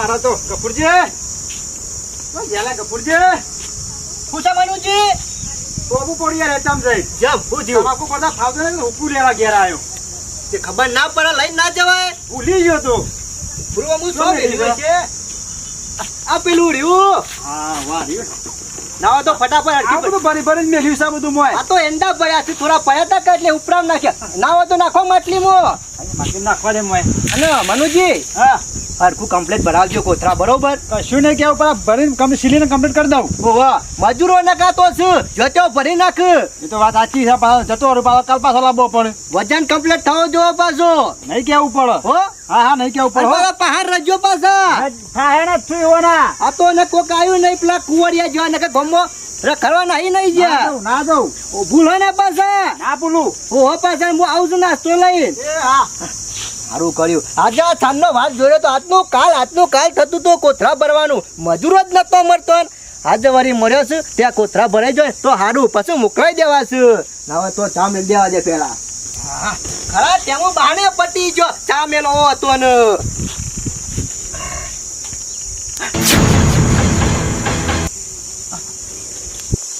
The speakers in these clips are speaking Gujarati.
મારા તો કપૂરજી ઓ કપૂરજી પૂછા મનુજી. બાબુ પડી યાર એતમ જઈ. જમ હું થયું. તમાકુ પડતા ફાવતો ને હુકુ લેવા ઘેર આવ્યો તે ખબર ના પડે લઈ ના જવાય. ભૂલી ગયો તો. ભૂલવા હું શું મેલ્યું છે આ પેલું રહ્યું હા વાહ. રહ્યો. નાવા તો ફટાફટ આ બધું ભરી ભરી મેલ્યું છે બધું મોય આ તો એંડા ભર્યા છે થોડા પડ્યા તા કે એટલે ઉપરામ નાખ્યા. નાવા તો નાખો માટલી અહીં માટી નાખવા દે મોય. અને મનુજી હા. હરખું કમ્પ્લેટ ભરાવજો કોથરા બરોબર? કશું નહીં કેવું પણ આ ભરીને કમ સીલીને કમ્પ્લીટ કરી દઉં. ઓવા મજૂરો નકાતો છે. જોતો ભરી નાખ. એ તો વાત સાચી છે પાછો જતો રહું પાછો કાલ પાછો લાવવો પડે. વજન કમ્પ્લેટ થવો જોવો પાછો. નહીં કેવું પડે. હો? હા હા નહીં કેવું પડે. પેલા પહાડ રજો પાછા. હા ને આ તો ને કોક આવ્યું નહીં પેલા કુંવરિયા જોવા ને કે ગમો. રખડવા નહીં નહીં ગયા. ના ભૂલો પાછા. ના બોલું ઓહો પાછા હું આવું છું નાસ્તો લઈને. સારું કર્યું. આજે સાંજનો વાત જોયો તો આજનું કાલ આજનું કાલ થતું તો કોથરા ભરવાનું. મજૂરો જ નતો મળતો. આજે વળી મળ્યો છે ત્યાં કોથરા ભરાઈ જાય તો સારું પછી મોકલાઈ દેવા છું. હવે તો ચા મેળ દેવા દે પેલા ખરા તેમાં બાણે પટી ગયો. ચા મેલો હતો ને.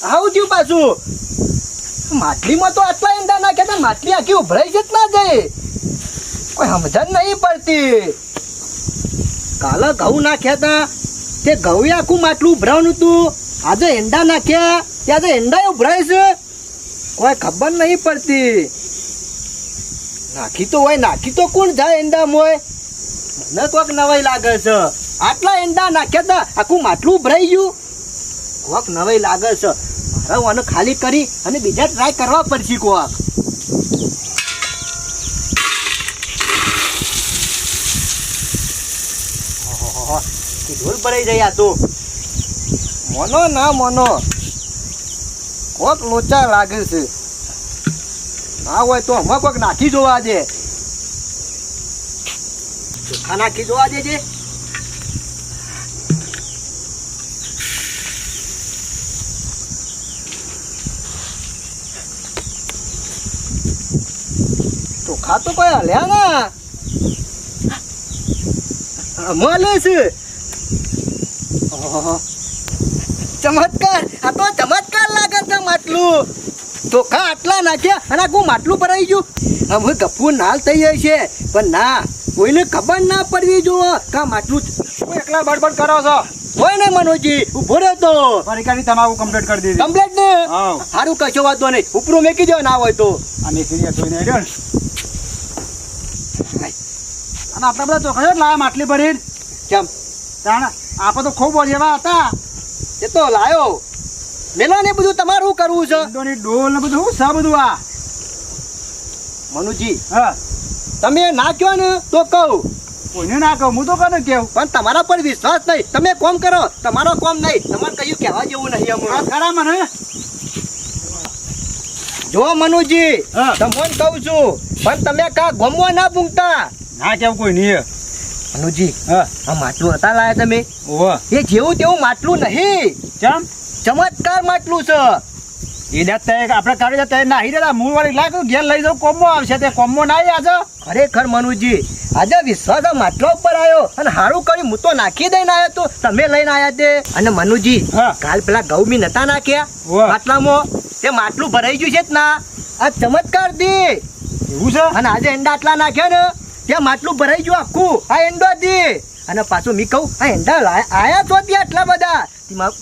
આવું થયું પાછું. માટલીમાં તો આટલા ઈંડા નાખ્યા તા માટલી આખી ઉભરાઈ જ ના જાય કોઈ સમજણ નહીં પડતી. કાલે ઘઉં નાખ્યા હતા, તે ઘઉં આખું માટલું ઉભરાવાનું હતું. આજે એંડા નાખ્યા ત્યાં તો એંડા ઉભરાય છે. કોઈ ખબર નહીં પડતી. નાખી તો હોય, નાખી તો કોણ જાય એંડા મોય મને કોઈક નવાઈ લાગે છે. આટલા એંડા નાખ્યા હતા, આખું માટલું ઉભરાઈ ગયું. કોઈક નવાઈ લાગે છે. મારે આને ખાલી કરી અને બીજા ટ્રાય કરવા પડશે કોક. ઢોલ ભરાઈ જાય આ તો. મોનો ના મોનો. કોક લોચા લાગે છે. ના હોય તો હમણાં કોક નાખી જોવા દે. નાખી જોવા દેજે. ચોખા તો કોઈ હલ્યા ના? મળે છે. ચમત્કાર આ તો ચમત્કાર લાગે છે માટલું. ચોખા આટલા નાખ્યા અને આખું માટલું ભરાઈ ગયું? હવે ગફુર નાલ થઈ જાય છે પણ ના કોઈને ખબર ના પડવી જુઓ કા માટલું એકલા બડબડ કરો છો? હોય ને મનોજી ઊભો રહ્યો તો. પરિકાની તમાકુ કમ્પ્લીટ કરી દીધી. કમ્પ્લેટ ને? સારું કશો વાંધો નહીં ઉપરું મેકી દો ના હોય તો. આ મેકી ધોઈને હેડ્યો ને. અને આટલા બધા ચોખા છે લાયા માટલી ભરીને. કેમ? જાણે આપણે તો ખૂબ જેવા હતા. એ તો લાયો. મેલા ને બધું તમારું કરવું છે? ડોલ ને બધું શું બધું આ? મનુજી હા. તમે ના કહો ને તો કહું. કોઈને ના કહું હું તો કોને કેવું પણ તમારા પર વિશ્વાસ નહીં. તમે કોમ કરો તમારો કોમ નહીં. તમારે કયું કહેવા જેવું નહીં હમણાં ખરા મને? જો મનુજી હા. તમને કહું છું પણ તમે કા ગમવા ના પૂંગતા ના કેવું કોઈ નહીં મનુજી હા. આ માટલું હતા લાયા તમે? ઓહો. એ જેવું તેવું માટલું નહીં. ચમ? ચમત્કાર માટલું છે. એ દે તે આપણે કાઢી દે નાહી દેતા મૂળ વાળી લાગ ઘેર લઈ જાઉં કોમો આવશે તે કોમો ના આવ્યા આજે ખરેખર મનુજી આજે વિશ્વાસ માટલા ઉપર આવ્યો અને સારું કર્યું. હું તો નાખી દઈને આવ્યો તો તમે લઈને આવ્યા તે. અને મનુજી હા. કાલ પેલા ઘઉં બી નતા નાખ્યા. માટલામાં. તે માટલું ભરાઈ ગયું છે જ ના. આ ચમત્કાર દે. એવું છે? અને આજે એંડા આટલા નાખ્યા ને. ત્યાં માટલું ભરાઈ ગયું આખું. આ એન્ડો દી અને પાછું મી કહું આ એંડા આયા તો ત્યાં આટલા બધા?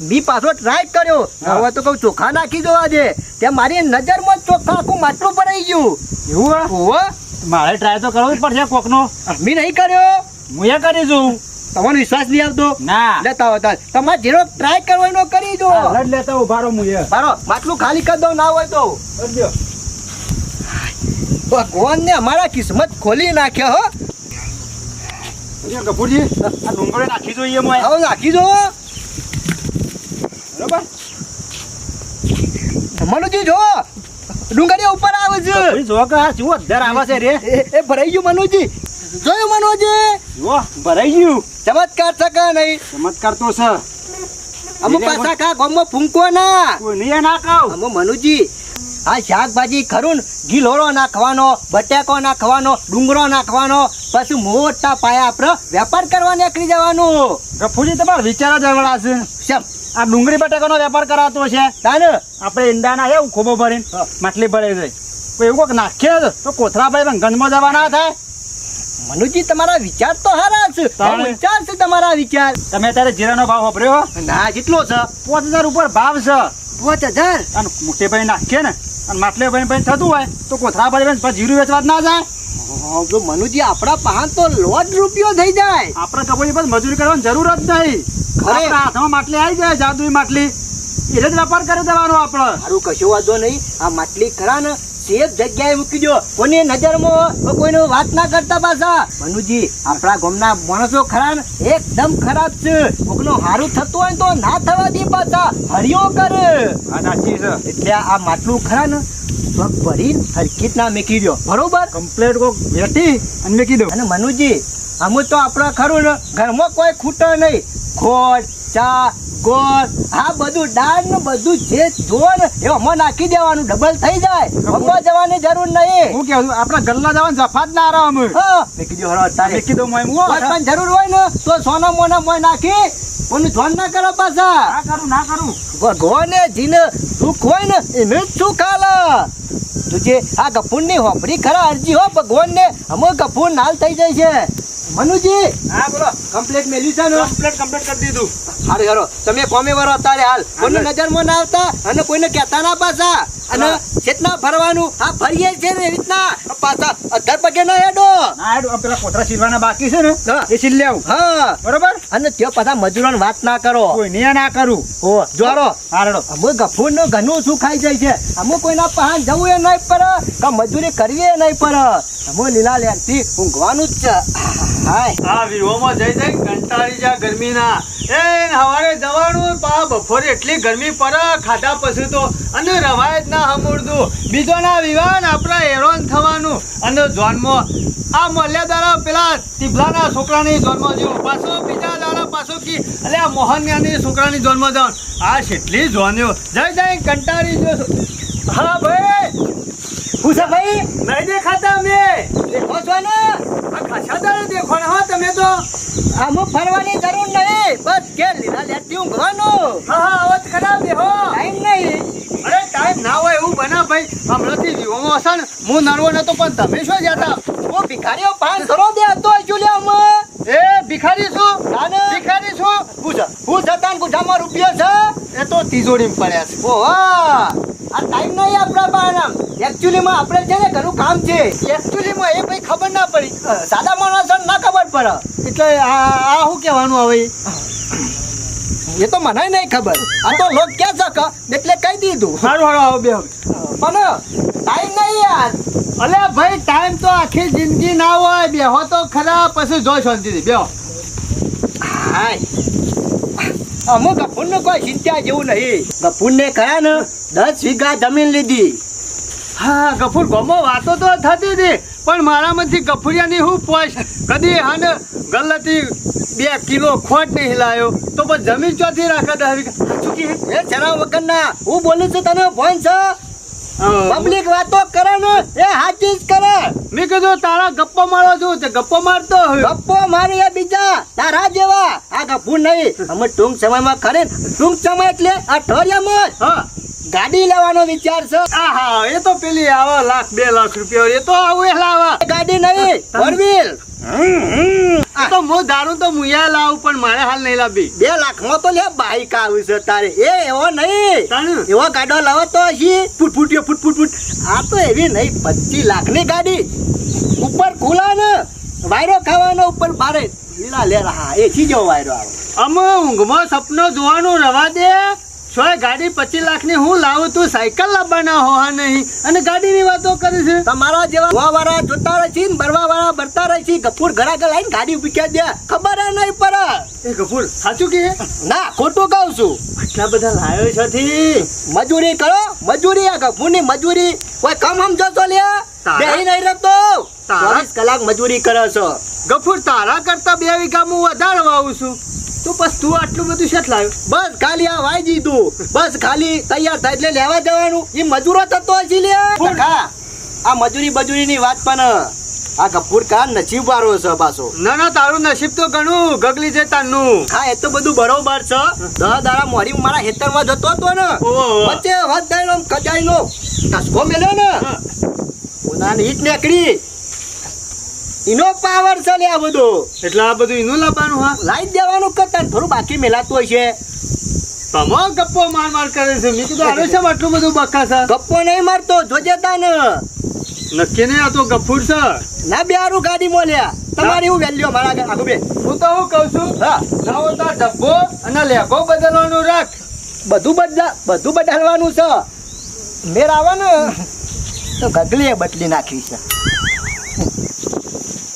મી પાછો ટ્રાય કર્યો. હવે તો કહું ચોખા નાખી દેવા દે ત્યાં મારી નજરમાં ચોખા આખું માટલું ભરાઈ ગયું. એવું હે? મારે ટ્રાય તો કરવો જ પડશે કોકનો. મી નહીં કર્યો. હું એ કરી જોઉં તમને વિશ્વાસ નહીં આવતો? ના. લેતા હોતા તમારે જેનો ટ્રાય કરવાનો કરી દો. લેતા ઉભારો હું એ. બારો માટલું ખાલી કરી દઉં ના હોય તો. કરજો. ભગવાન ને અમારા કિસ્મત ખોલી નાખ્યા હો. કપૂરજી આ ડુંગળે નાખી જોઈએ આવો નાખી દો બરોબર? મનુજી જો ડુંગળી ઉપર આવે છે. જો કે આ શું અધર આવે છે રે. એ ભરાઈ ગયું મનુજી. જોયું મનોજી? જો ભરાઈ ગયું. ચમત્કાર છે કે નહીં? ચમત્કાર તો છે. અમુક પાછા કા ગામમાં ફૂંકો ના નહીં ના કહું. અમુક મનુજી આ શાકભાજી ખરું ને ગીલોરો નાખવાનો બટેકો નાખવાનો ડુંગરો નાખવાનો પછી મોટા પાયા આપણે વેપાર કરવા નીકળી જવાનું. ગફુજી તમારે વિચાર જ છે. શેમ? આ ડુંગળી બટાકાનો વેપાર કરાતો છે. તાને? આપણે ઈંડાના એવું ખોબો ભરીને માટલી ભરે છે કોઈ એવું કોઈક નાખીએ તો કોથરા ભાઈ ગંજમાં જવા ના થાય. મનુજી તમારા વિચાર તો હારા છે. વિચાર છે તમારા વિચાર. તમે અત્યારે જીરાનો ભાવ વાપર્યો ના કેટલો છે. પાંચ હજાર ઉપર ભાવ છે. પાંચ હજાર? અને મોટેભાઈ નાખીએ ને અને માટલે ભાઈ ભાઈ થતું હોય તો કોથળા ભાઈ ભાઈ જીરું વેચવા ના જાય. જો મનુજી આપણા પાંચ તો લોટ રૂપિયો થઈ જાય. આપણે કપોજી બસ મજૂરી કરવાની જરૂર જ નહીં. ખરે. હાથમાં માટલી આવી જાય જાદુઈ માટલી. એટલે જ વેપાર કરી દેવાનો આપણે. સારું કશું વાંધો નહીં. આ માટલી ખરા ને સેફ જગ્યાએ મૂકી દો કોની નજરમાં કોઈને વાત ના કરતા પાછા. મનુજી આપણા ગામના માણસો ખરા એકદમ ખરાબ છે. કોકનું હારું થતું હોય તો ના થવા દે પાછા. હરિયો કર. એટલે આ માટલું ખરા ને પગ ભરી હરકીત ના મેકી દો. બરોબર? કમ્પ્લેટ કોક વેટી અને મેં કીધું અને મનુજી આમ તો આપણા ખરું ને ઘરમાં કોઈ ખૂટે નહીં. ખોટ ચા ગોળ. આ બધું દાળનું બધું જે જો ને એ આમાં નાખી દેવાનું. ડબલ થઈ જાય. રમવા જવાની જરૂર નહીં. હું કેવું આપણા ગલ્લા જવાનું જફા જ ના હા. મેં કીધું હરો તારે. કીધું મોય હું પણ જરૂર હોય ને તો સોના મોના મોય નાખી કોનું ધ્યાન ના કરો પાછા. ના કરું ના કરું. ભગવાને જીને સુખ હોય ને એને જ સુખ આલે તુજે આ ગફૂરની હોપડી ખરા અરજી હો ભગવાન ને અમો ગફૂર નાલ થઈ જાય છે. મનુજી! હા બોલો. કમ્પ્લીટ મેલ્યું છે ને? કમ્પ્લીટ કમ્પ્લીટ કરી દીધું. હારે હારો. તમે કોમે વરો અત્યારે હાલ. કોઈને નજરમાં ના આવતા અને કોઈને કહેતા ના પાછા. અને કેટલા ફરવાનું. આ ફરીએ છે ને રીતના. પાછા અધર પગે ના હેડો. ના હેડો પેલા કોતરા છીલવાના બાકી છે ને એ છીલ આવું હા. બરોબર? અને તે પાછા મજૂરોની વાત ના કરો. કોઈ નિયા ના કરું. હો જોરો. હારડો અમુક ગફૂરનું ઘણું શું ખાઈ જાય છે? અમુક કોઈના પહાણ જવું એ નહીં પર કે મજૂરી કરવી એ નહીં પર અમુક લીલા હું ઊંઘવાનું જ છે. આ વિહોમાં જઈ જઈ કંટાળી જા ગરમીના. એ હવારે જવાનું, પા, બપોરે એટલી ગરમી પડે ખાધા પછી તો અને રવાયત ના હમુરદું. બીજો ના વિવાન આપણા હેરોન થવાનું. અને જોનમાં, આ મળ્યા દાડા પેલા ટીભલાના છોકરાની જન્મ જેવું પાછો બીજા દાડા કી એટલે આ મોહનયાની છોકરાની જન્મ જવાનું આ કેટલી જોન્યો જય જય કંટાળી જો હા ભાઈ. હું ભાઈ, નહીં દેખાતા અમે. દેખો છો ને? દેખો હા તમે તો અમુક ફરવાની જરૂર નહીં બસ કે લીલા લેરથી ઊંઘવાનું હા હા અવાજ ખરાબ દેખો ટાઈમ નહીં. અરે ટાઈમ ના હોય એવું બના ભાઈ. હમણાંથી વિહોમાં હશે ને હું નરવો નતો પણ તમે શું જતા? હું ભિખારીઓ પાન ધરો દે હતો ચૂલ્યામાં એ ભિખારી છું નાને ભિખારી છું પૂછ હું જતા ને ગુજામાં રૂપિયો છે? એ તો તિજોરીમાં પડ્યા છે. ઓહો! આ ટાઈમ નહીં આપણા એકચ્યુઅલી આપણે છે ને કામ છે. એકચ્યુઅલીમાં એ ભાઈ ખબર ના પડી. સાદા માણસો ના ખબર પડે. એટલે આ આ શું કહેવાનું હવે? એ તો મને નહીં ખબર. આ તો લોક ક્યાં છે કે? એટલે કહી દીધું. સારું સારું આવો બે પણ ટાઈમ નહીં યાર. અલે ભાઈ ટાઈમ તો આખી જિંદગી ના હોય. બેહો તો ખરા પછી જો શાંતિથી. બેહો. હાય. અમુક ગફુરને કોઈ ચિંતા જેવું નહીં. ગફુરને કયા ને દસ વીઘા જમીન લીધી. હા ગફુર ગમો વાતો તો થતી હતી. પણ મારામાંથી ગફુરિયાની હું પોશ કદી હાને ગલતી બે કિલો ખોટ નહીં લાયો. તો પણ જમીન ચોથી રાખે દસ ચૂકી એ જરા વગર ના હું બોલું છું તને ફોન છે. પબ્લિક વાતો કરે ને એ હાચી જ કરે. મેં કીધું તારા ગપ્પો મારો છું તે ગપ્પો મારતો ગપ્પો મારી એ બીજા તારા જેવા. આ ગપ્પુ નહીં. અમે ટૂંક સમયમાં ખરે ટૂંક સમય એટલે અઠવાડિયામાં હા. ગાડી લેવાનો વિચાર છે? આહા એ તો પેલી આવા લાખ બે લાખ રૂપિયા એ તો આવું એ લાવા. ગાડી નહીં ફોર વ્હીલ તો હું. ધારું તો મુયા લાવું પણ મારે હાલ નહીં લાવી બે લાખમાં તો લે બાઈક આવું છે તારે. એ એવો નહીં. એવો ગાડો લાવો તો હી ફૂટ ફૂટ્યો ફૂટ ફૂટ ફૂટ. આ તો એવી નહીં પચીસ લાખની ગાડી. ઉપર ખુલા ને વાયરો ખાવાનો ઉપર ભારે લીલા લે હા એ જેવો વાયરો આવે. અમે ઊંઘમાં સપનો જોવાનું રવા દે. છોય ગાડી પચીસ લાખની હું લાવું તું? સાયકલ લાવવાના હો નહીં. અને ગાડીની વાતો કરી છે. તમારા જેવા હોવા વાળા જોતા રહે છે ને બરવા વાળા બરતા રહે છે. ગફુર ઘરા ઘર લાઈને ગાડી ઊભી દે. ખબર નહીં પડે. એ ગફુર સાચું કે? ના ખોટું કહું છું. આટલા બધા લાયો છથી મજૂરી કરો મજૂરી આ ગફુરની મજૂરી. કોઈ કમ સમજો તો લે બેહી નહીં રહેતો તારા- ચોવીસ કલાક મજૂરી કરો છો. ગફુર તારા કરતા બે વીઘા હું વધારે વાવું છું. તો બસ તું આટલું બધું શેઠ લાવ્યો? બસ ખાલી આ વાઈ દીધું. બસ ખાલી તૈયાર થાય એટલે લેવા જવાનું. એ મજૂરો થતો હશે લે આ મજૂરી બજૂરીની વાત પણ આ કપૂર કા નસીબ વાળો છે પાછો. ના ના તારું નસીબ તો ઘણું ગગલી છે તારનું હા એ તો બધું બરોબર છે. દહ દાડા મોરી મારા હેતરમાં જતો હતો ને. વચ્ચે વાત દઈને કચાઈ નો ટસકો મેલ્યો ને. પોતાની ઈટ નીકળી. એનો પાવર છે લે આ બધો. એટલે આ બધું એનું લાવવાનું હા? જ દેવાનું કરતા થોડું બાકી મેલાતું હોય છે. તમારો ગપ્પો માર માર કરે છે. મેં કીધું આરે છે આટલું બધું બકા છે? ગપ્પો નહીં મારતો જોજે તા નક્કી નહીં આ તો ગફુર છે. ના બેહારું ગાડી મોલ્યા તમારી હું વેલ્યુ મારા આગળ. આગળ બે. હું તો હું કહું છું હા. લાવો તો ડબ્બો અને લેગો બદલવાનું રાખ. બધું બદલા બધું બદલવાનું છે. મેર આવે ને તો ગગલીએ બદલી નાખી છે.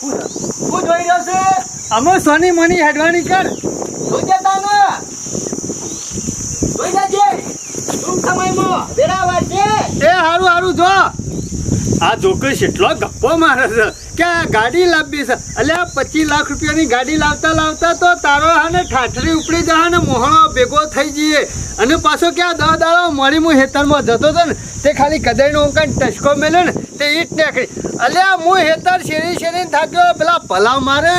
હું જોઈ રહ્યો છે? અમે સોની મની હેડવાની કર. જોજે તા ને જોઈ જજે ટૂંક સમયમાં બેરા વાંચે એ હારું હારું, જો. આ જોકર એટલો ગપ્પો મારે છે. કે આ ગાડી લાવવી છે. એટલે આ પચીસ લાખ રૂપિયાની ગાડી લાવતા લાવતા તો તારો હાને ઠાઠરી ઉપડી જા ને મોહણો ભેગો થઈ જઈએ. અને પાછો કે આ દહ દાડો મળી હું હેતરમાં જતો હતો ને, તે ખાલી કદાઈનો કાંઈ ટચકો મેલ્યો ને, તે ઈટ નીકળી. અલ્યા, હું હેતર શેરી શેરી થાક્યો, પેલા પલાવ મારે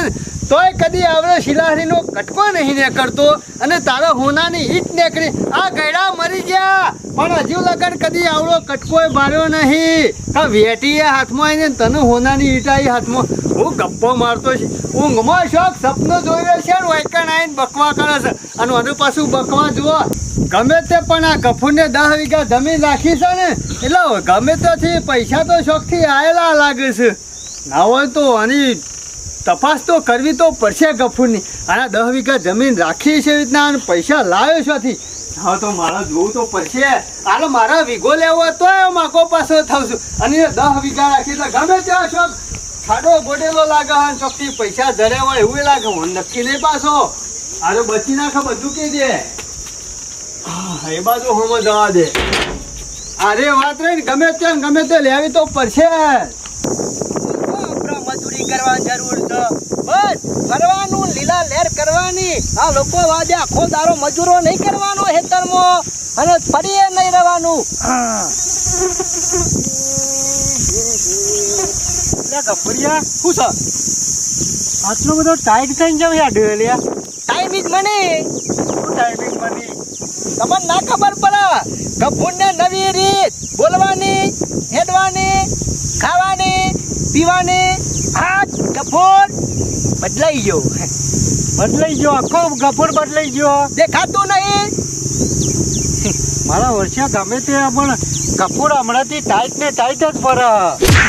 તોય કદી આવડે શિલારીનો કટકો નહીં ને કરતો અને તારો હોનાની ઈટ નીકળી. આ ગયડા મરી ગયા. પણ હજુ લગન કદી આવડો કટકોય માર્યો નહીં. કા વેટી હાથમાં આવીને તને હોનાની ઈટાઈ હાથમાં. હું ગપ્પો મારતો છે. ઊંઘમાં શોખ સપનો જોઈ રહ્યો છે ને, વાયકણ આવીને બકવા કરે છે. અને અનુ પાછું બકવા જુઓ. ગમે તે પણ આ ગફુરને દસ વીઘા જમીન રાખી છે ને, એટલે ગમે તેથી પૈસા તો શોખથી આવેલા લાગે છે. ના હોય તો આની તપાસ તો કરવી તો પડશે ગફુરની. આના દસ વીઘા જમીન રાખી છે રીતના અને પૈસા લાવ્યો છોથી હા, તો મારે જોવું તો પડશે. આલો, મારા વીઘો લેવો તો તોય પાછો થાવ અને ગમે ત્યાં પૈસા જરે હોય એવું લાગે. હું નક્કી નહીં પાછો. આરે બચી નાખે બધું કહી દે. એ બાજુ હોમો દે. અરે, વાત રહી ગમે તે ને ગમે તે લેવી તો પડશે. મજૂરી કરવાની જરૂર છે. બસ, ફરવાનું લીલા લેર કરવાની. આ લોકો વાજે આખો દારો મજૂરો નહીં કરવાનો હેતરમાં અને ફરીએ નહીં રહેવાનું. ગફરિયા શું છે? આટલો બધો ટાઈટ થઈને જાવ યાર ડેલિયા ટાઈમ ઇઝ મની શું ટાઈમિંગ બની તમને ના ખબર પડે. ગફુરને નવી રીત બોલવાની હેડવાની ખાવાની પીવાની. આ ગફુર બદલાઈ ગયો. બદલાઈ ગયો. આખો ગફૂર બદલાઈ ગયો. દેખાતું નહીં. મારા વર્ષે ગમે તે પણ કપૂર હમણાંથી ટાઈટ ને ટાઈટ જ પર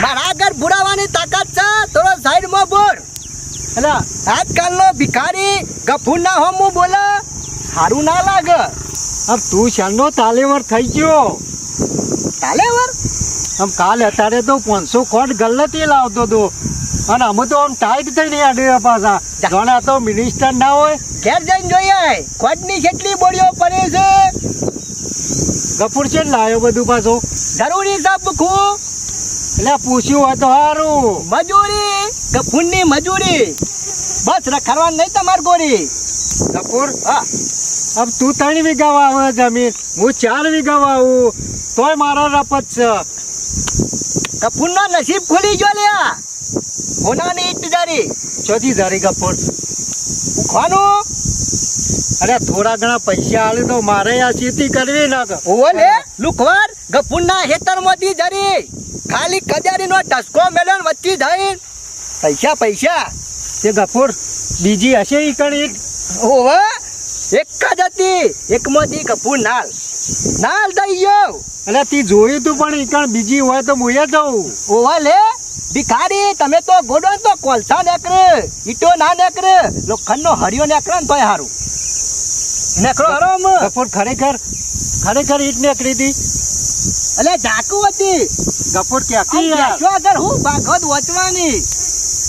મારા આગળ બુરાવાની તાકાત છે. થોડો સાઈડમાં બોલ. એટલે આજકાલનો ભિખારી ગફુરના હોમું બોલે સારું ના લાગે. આમ તું શાનનો તાલેવર થઈ ગયો. તાલેવર? આમ કાલ અત્યારે તો પાંચસો ખોટ ગલ્લતી લાવતો હતો અને અમે તો આમ ટાઈટ થઈને આડે પાછા. જાણે તો મિનિસ્ટર ના હોય. ઘેર જઈને જોઈએ ખોટની કેટલી બોડીઓ પડે છે? ગફુર છે ને લાયો બધું પાછો. જરૂરી સાબ ભૂખું એટલે પૂછ્યું હોય તો સારું મજૂરી? ગફુરની મજૂરી. બસ રખડવાનું નહીં તમાર ગોરી કપૂર હા. અબ તું ત્રણ વીઘા વાવે જમીન હું ચાર વીઘા વાવું તોય મારો રપત છે. ગફુરનો નસીબ ખુલી ગયો લ્યા. હોનાની ઈટ ચોથી ધારી કપૂર ઉખવાનું? અરે થોડા ઘણા પૈસા આલે તો મારે આ ખેતી કરવી ના ઓવો લે લુખવાર ગફુરના હેતરમાંથી જરી ખાલી કજારીનો ટસકો મેળન વચ્ચે જઈ પૈસા પૈસા. તે ગફુર બીજી હશે ઈ કણી? ઓવો એક જ હતી. એકમાંથી ગફુર નાલ. નાલ ગયો. એટલે તી જોયું તું પણ ઈ કણ બીજી હોય તો મોયા જવું ઓવા લે ભિખારી તમે તો ગોડો ને તો કોલસા નેકરે ઈટો ના નેકરે લોખંડનો હરિયો નેકરે ને તોય હારું. નેકરો હરામ ગફુર ખરેખર ખરેખર ઈટ નીકળી હતી એટલે ઝાકુ હતી. ગફુર કે ક્યાંથી યાર બેસો હું ભાગવત વચવાની.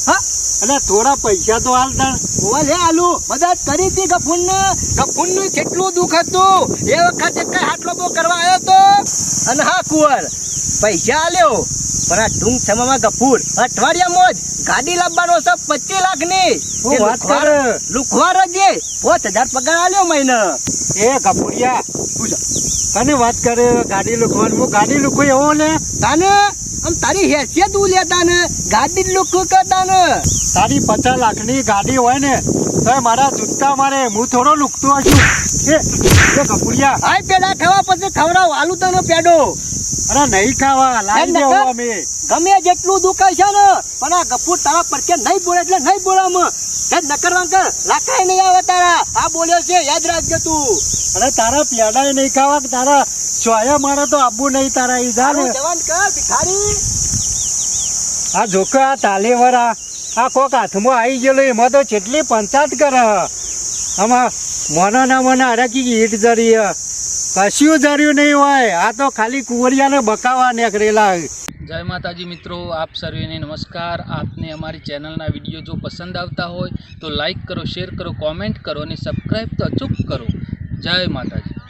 હા? એટલે થોડા પૈસા તો હાલ તાણ. ઓલે આલુ મદદ કરી હતી ગફુરને ગફુરનું કેટલું દુઃખ હતું? એ વખતે કઈ હાટલો બો કરવા આવ્યો તો? અને હા કુંવર પૈસા આલ્યો. પણ આ ટૂંક સમયમાં ગફૂર અઠવાડિયા મોજ ગાડી લાવવાનો છે પચીસ લાખની લુખવાર- જ પાંચ હજાર પગાર આલ્યો મહિને. એ કપૂરિયા કને વાત કરે ગાડી લુકવાની હું ગાડી લુકું એવો ને? તાને આમ તારી હેસિયત હું લેતા ને ગાડી જ કરતા ને તારી પચાસ લાખની ગાડી હોય ને તો મારા જૂતા મારે હું થોડો લુકતો હશું. એ કપૂરિયા આય પેલા ખાવા પછી ખવડાવ આલુ તનો પેડો. અરે નહીં ખાવા લાવી દેવો અમે. ગમે જેટલું દુખાય છે ને પણ આ ગફૂર તારા પર કે નહીં બોલે એટલે નહીં બોલામ કે નકર કર લાકાય નહીં આવે તારા. આ બોલ્યો છે યાદ રાખજે તું. અરે તારા પ્યાડાય નહીં ખાવા કે તારા ચોયા મારા તો આબુ નહીં તારા ઈ જા ને તારું જવાન કર ભિખારી. આ જોકે આ તાલેવરા આ કોક હાથમાં આવી ગયેલો એમાં તો કેટલી પંચાયત કરે. આમાં મોના ના મોના અરે કી ઈટ જરી. કશું જર્યું નહીં હોય. આ તો ખાલી કુંવરિયાને બકાવા નીકળેલા. જય માતાજી મિત્રો, આપ સર્વેને નમસ્કાર. આપને અમારી ચેનલના વીડિયો જો પસંદ આવતા હોય તો લાઈક કરો, શેર કરો, કોમેન્ટ કરો અને સબસ્ક્રાઈબ તો અચૂક કરો. જય માતાજી.